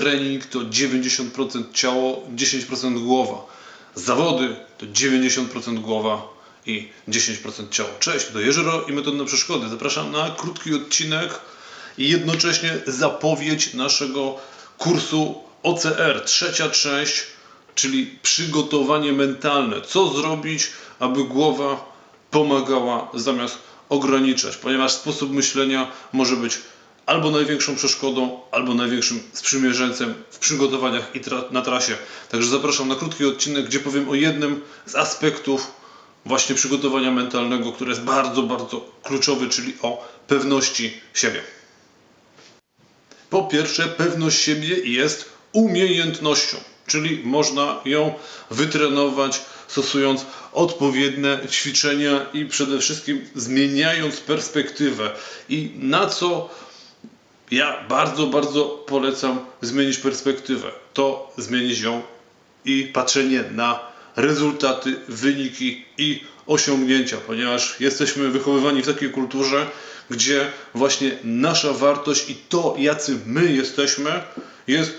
trening to 90% ciało, 10% głowa. Zawody to 90% głowa i 10% ciało. Cześć, to Jeżyro i Metody na Przeszkody. Zapraszam na krótki odcinek i jednocześnie zapowiedź naszego kursu OCR, trzecia część, czyli przygotowanie mentalne. Co zrobić, aby głowa pomagała zamiast ograniczać, ponieważ sposób myślenia może być albo największą przeszkodą, albo największym sprzymierzeńcem w przygotowaniach i tra- na trasie. Także zapraszam na krótki odcinek, gdzie powiem o jednym z aspektów właśnie przygotowania mentalnego, który jest bardzo, bardzo kluczowy, czyli o pewności siebie. Po pierwsze, pewność siebie jest umiejętnością, czyli można ją wytrenować stosując odpowiednie ćwiczenia i przede wszystkim zmieniając perspektywę. I na co ja bardzo, bardzo polecam zmienić perspektywę. To zmienić ją i patrzenie na rezultaty, wyniki i osiągnięcia, ponieważ jesteśmy wychowywani w takiej kulturze, gdzie właśnie nasza wartość i to, jacy my jesteśmy, jest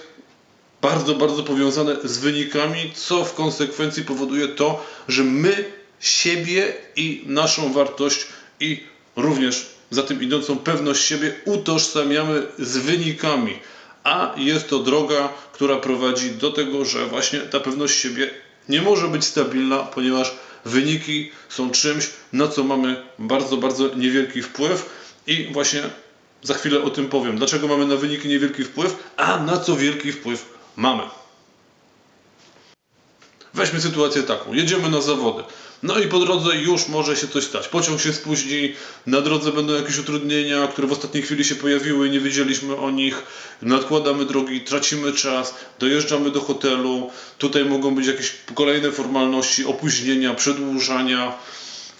bardzo, bardzo powiązane z wynikami, co w konsekwencji powoduje to, że my siebie i naszą wartość i również za tym idącą pewność siebie utożsamiamy z wynikami. A jest to droga, która prowadzi do tego, że właśnie ta pewność siebie nie może być stabilna, ponieważ wyniki są czymś, na co mamy bardzo, bardzo niewielki wpływ i właśnie za chwilę o tym powiem. Dlaczego mamy na wyniki niewielki wpływ, a na co wielki wpływ mamy. Weźmy sytuację taką. Jedziemy na zawody. No i po drodze już może się coś stać. Pociąg się spóźni, na drodze będą jakieś utrudnienia, które w ostatniej chwili się pojawiły, nie wiedzieliśmy o nich. Nadkładamy drogi, tracimy czas, dojeżdżamy do hotelu. Tutaj mogą być jakieś kolejne formalności, opóźnienia, przedłużania.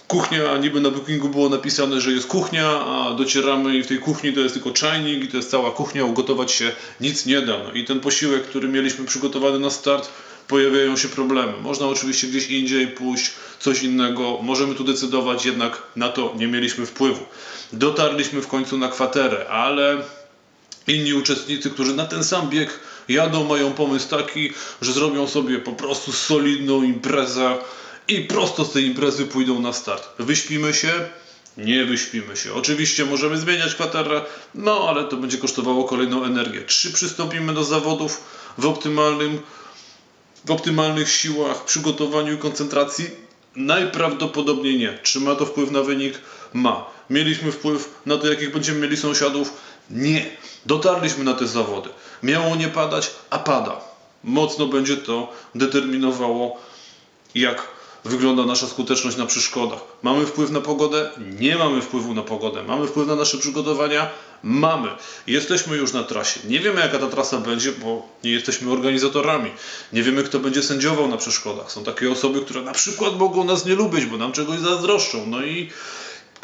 Kuchnia, niby na bookingu było napisane, że jest kuchnia, a docieramy i w tej kuchni to jest tylko czajnik i to jest cała kuchnia, ugotować się nic nie da. No i ten posiłek, który mieliśmy przygotowany na start, pojawiają się problemy. Można oczywiście gdzieś indziej pójść, coś innego, możemy tu decydować, jednak na to nie mieliśmy wpływu. Dotarliśmy w końcu na kwaterę, ale inni uczestnicy, którzy na ten sam bieg jadą, mają pomysł taki, że zrobią sobie po prostu solidną imprezę i prosto z tej imprezy pójdą na start. Wyśpimy się? Nie wyśpimy się. Oczywiście możemy zmieniać kwaterę, no ale to będzie kosztowało kolejną energię. Czy przystąpimy do zawodów w optymalnym w optymalnych siłach, przygotowaniu i koncentracji? Najprawdopodobniej nie. Czy ma to wpływ na wynik? Ma. Mieliśmy wpływ na to, jakich będziemy mieli sąsiadów? Nie. Dotarliśmy na te zawody. Miało nie padać, a pada. Mocno będzie to determinowało, jak wygląda nasza skuteczność na przeszkodach. Mamy wpływ na pogodę? Nie mamy wpływu na pogodę. Mamy wpływ na nasze przygotowania? Mamy. Jesteśmy już na trasie. Nie wiemy, jaka ta trasa będzie, bo nie jesteśmy organizatorami. Nie wiemy, kto będzie sędziował na przeszkodach. Są takie osoby, które na przykład mogą nas nie lubić, bo nam czegoś zazdroszczą. No i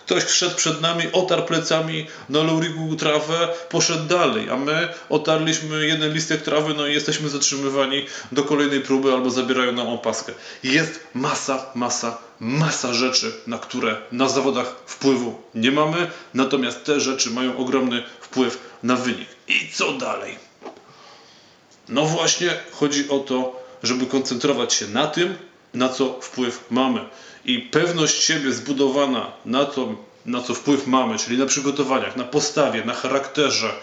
ktoś wszedł przed nami, otarł plecami na Laurigu trawę, poszedł dalej, a my otarliśmy jeden listek trawy, no i jesteśmy zatrzymywani do kolejnej próby albo zabierają nam opaskę. Jest masa, masa, masa rzeczy, na które na zawodach wpływu nie mamy, natomiast te rzeczy mają ogromny wpływ na wynik. I co dalej? No właśnie chodzi o to, żeby koncentrować się na tym, na co wpływ mamy. I pewność siebie zbudowana na to, na co wpływ mamy, czyli na przygotowaniach, na postawie, na charakterze,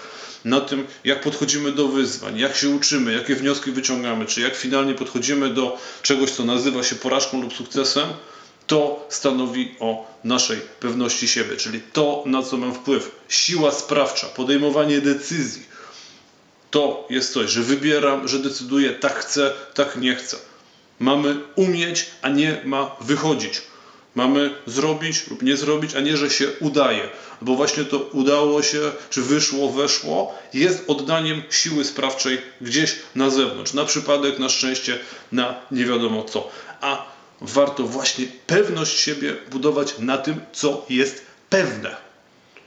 na tym, jak podchodzimy do wyzwań, jak się uczymy, jakie wnioski wyciągamy, czy jak finalnie podchodzimy do czegoś, co nazywa się porażką lub sukcesem, to stanowi o naszej pewności siebie, czyli to, na co mam wpływ. Siła sprawcza, podejmowanie decyzji, to jest coś, że wybieram, że decyduję, tak chcę, tak nie chcę. Mamy umieć, a nie ma wychodzić. Mamy zrobić lub nie zrobić, a nie, że się udaje. Bo właśnie to udało się, czy wyszło, weszło, jest oddaniem siły sprawczej gdzieś na zewnątrz. Na przypadek, na szczęście, na nie wiadomo co. A warto właśnie pewność siebie budować na tym, co jest pewne.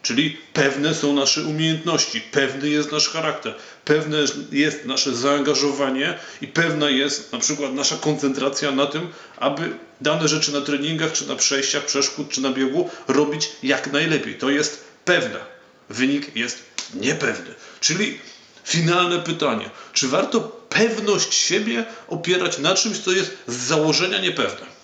Czyli pewne są nasze umiejętności, pewny jest nasz charakter, pewne jest nasze zaangażowanie i pewna jest na przykład nasza koncentracja na tym, aby dane rzeczy na treningach, czy na przejściach, przeszkód, czy na biegu robić jak najlepiej. To jest pewne. Wynik jest niepewny. Czyli finalne pytanie. Czy warto pewność siebie opierać na czymś, co jest z założenia niepewne?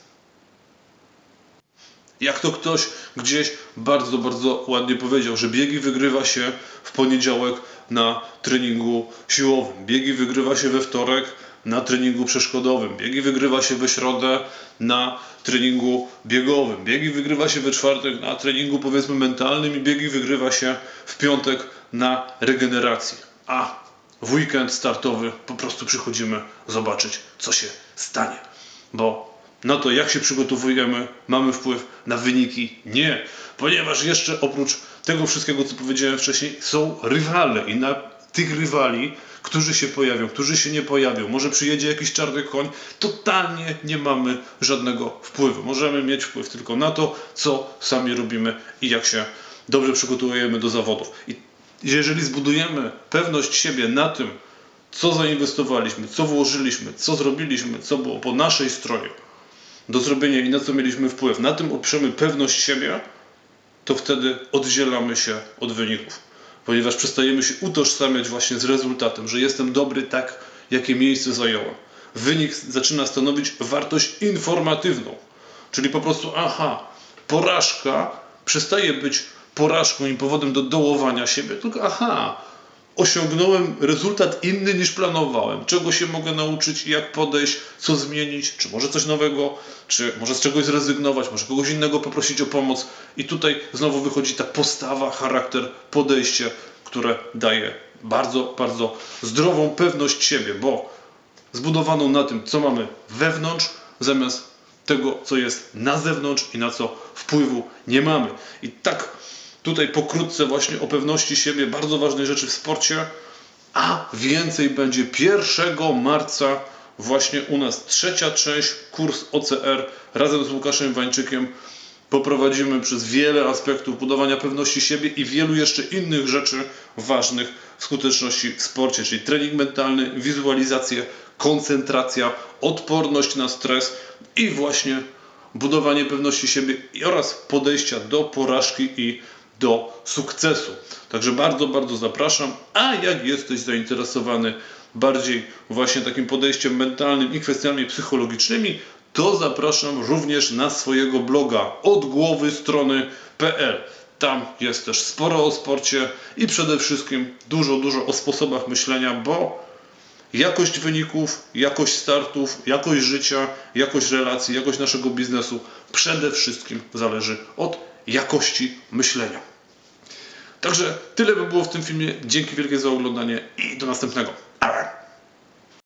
Jak to ktoś gdzieś bardzo, bardzo ładnie powiedział, że biegi wygrywa się w poniedziałek na treningu siłowym, biegi wygrywa się we wtorek na treningu przeszkodowym, biegi wygrywa się we środę na treningu biegowym, biegi wygrywa się we czwartek na treningu powiedzmy mentalnym i biegi wygrywa się w piątek na regenerację. A w weekend startowy po prostu przychodzimy zobaczyć, co się stanie. Bo na to, jak się przygotowujemy, mamy wpływ na wyniki? Nie, ponieważ jeszcze oprócz tego wszystkiego, co powiedziałem wcześniej, są rywale i na tych rywali, którzy się pojawią, którzy się nie pojawią, może przyjedzie jakiś czarny koń, totalnie nie mamy żadnego wpływu. Możemy mieć wpływ tylko na to, co sami robimy i jak się dobrze przygotujemy do zawodów. I jeżeli zbudujemy pewność siebie na tym, co zainwestowaliśmy, co włożyliśmy, co zrobiliśmy, co było po naszej stronie do zrobienia i na co mieliśmy wpływ, na tym oprzemy pewność siebie, to wtedy oddzielamy się od wyników. Ponieważ przestajemy się utożsamiać właśnie z rezultatem, że jestem dobry tak, jakie miejsce zająłem. Wynik zaczyna stanowić wartość informatywną. Czyli po prostu, aha, porażka przestaje być porażką i powodem do dołowania siebie, tylko aha, osiągnąłem rezultat inny niż planowałem. Czego się mogę nauczyć, jak podejść, co zmienić, czy może coś nowego, czy może z czegoś zrezygnować, może kogoś innego poprosić o pomoc. I tutaj znowu wychodzi ta postawa, charakter, podejście, które daje bardzo, bardzo zdrową pewność siebie, bo zbudowaną na tym, co mamy wewnątrz, zamiast tego, co jest na zewnątrz i na co wpływu nie mamy. I tak tutaj pokrótce właśnie o pewności siebie, bardzo ważnej rzeczy w sporcie, a więcej będzie 1 marca właśnie u nas. Trzecia część, kurs OCR razem z Łukaszem Wańczykiem poprowadzimy przez wiele aspektów budowania pewności siebie i wielu jeszcze innych rzeczy ważnych w skuteczności w sporcie, czyli trening mentalny, wizualizację, koncentracja, odporność na stres i właśnie budowanie pewności siebie oraz podejścia do porażki i do sukcesu. Także bardzo, bardzo zapraszam. A jak jesteś zainteresowany bardziej właśnie takim podejściem mentalnym i kwestiami psychologicznymi, to zapraszam również na swojego bloga od głowy strony.pl. Tam jest też sporo o sporcie i przede wszystkim dużo, dużo o sposobach myślenia, bo jakość wyników, jakość startów, jakość życia, jakość relacji, jakość naszego biznesu przede wszystkim zależy od jakości myślenia. Także tyle by było w tym filmie. Dzięki wielkie za oglądanie i do następnego.